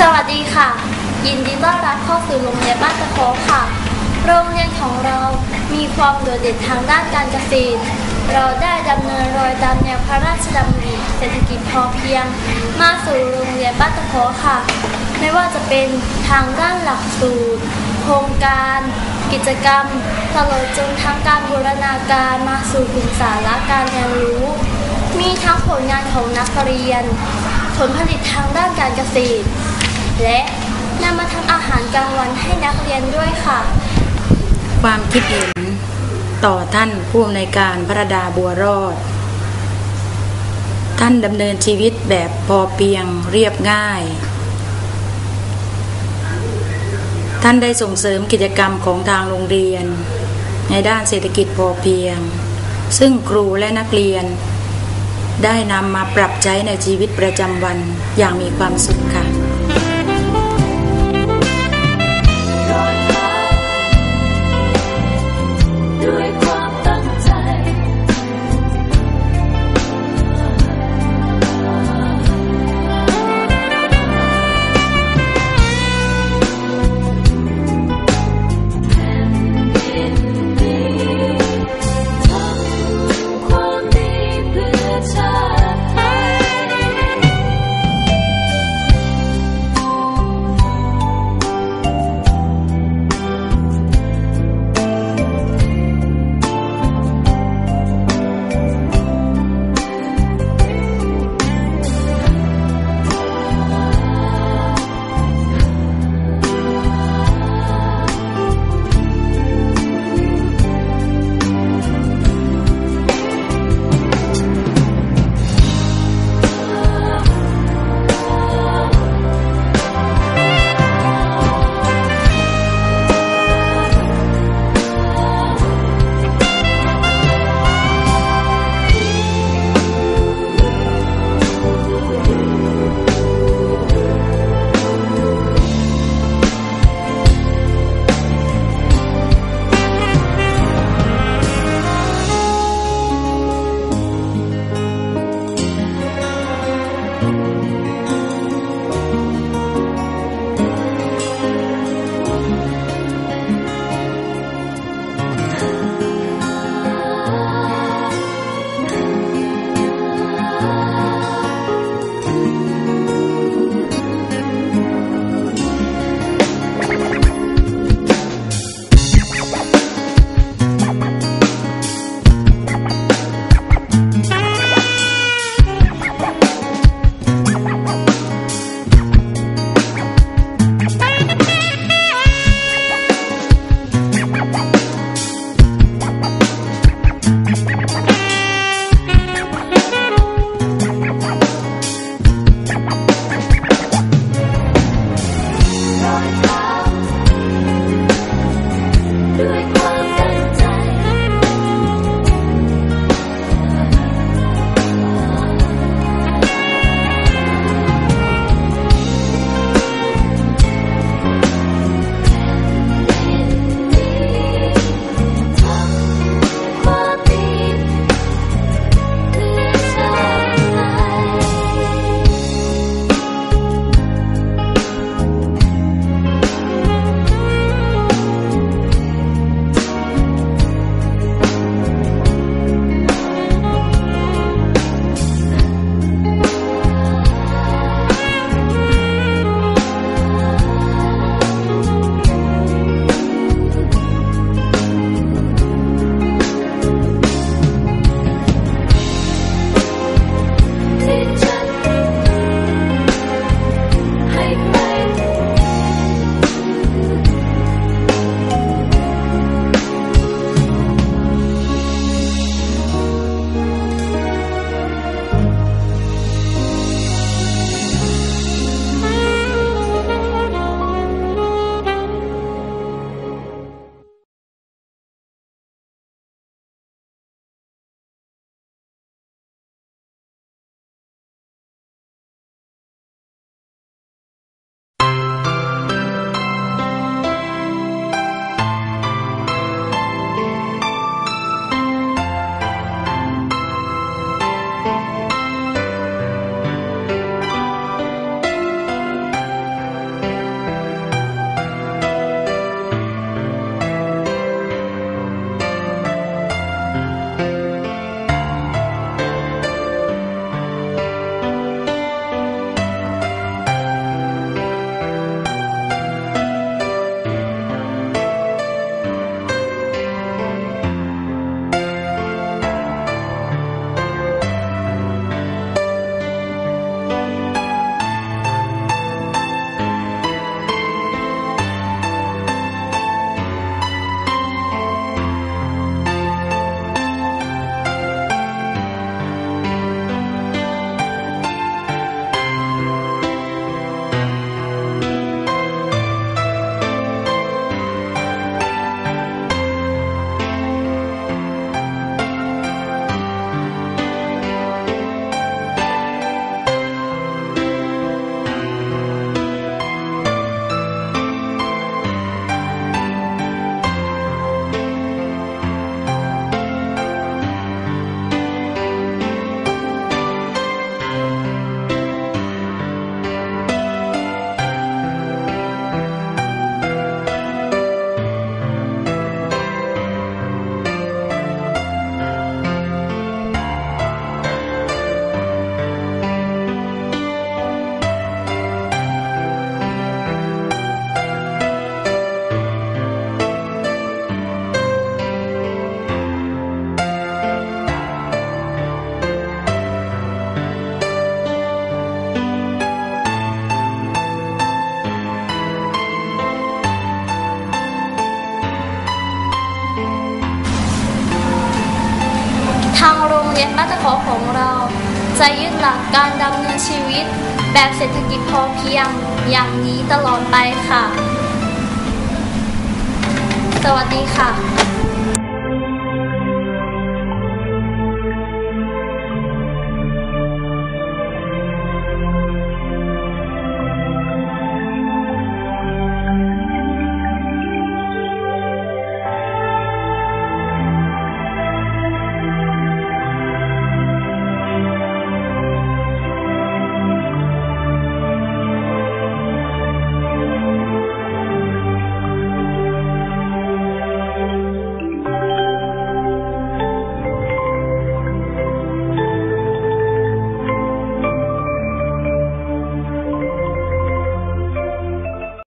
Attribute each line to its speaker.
Speaker 1: สวัสดีค่ะ ยินดีต้อนรับเข้าสู่โรงเรียนบ้านตะโคค่ะ โรงเรียนของเรามีความโดดเด่นทางด้านการเกษตร เราได้ดำเนินรอยตามแนวพระราชดำริเศรษฐกิจพอเพียง มาสู่โรงเรียนบ้านตะโคค่ะ ไม่ว่าจะเป็นทางด้านหลักสูตร โครงการ กิจกรรมตลอดจนทั้งการบูรณาการมาสู่กลุ่มสาระการเรียนรู้ มีทั้งผลงานของนักเรียน ผลผลิตทางด้านการเกษตร และนำมาทำอาหารกลางวันให้นักเรียนด้วยค่ะ
Speaker 2: ความคิดเห็นต่อท่านผู้อำนวยการพระดาบัวรอด ท่านดำเนินชีวิตแบบพอเพียงเรียบง่าย ท่านได้ส่งเสริมกิจกรรมของทางโรงเรียน ในด้านเศรษฐกิจพอเพียง ซึ่งครูและนักเรียน ได้นำมาปรับใช้ในชีวิตประจำวันอย่างมีความสุขค่ะ
Speaker 3: ยนบ้าต
Speaker 1: รฐานของเรา จะยึดหลักการดำเนินชีวิต แบบเศรษฐกิจพอเพียงอย่างนี้ตลอดไปค่ะ สวัสดีค่ะ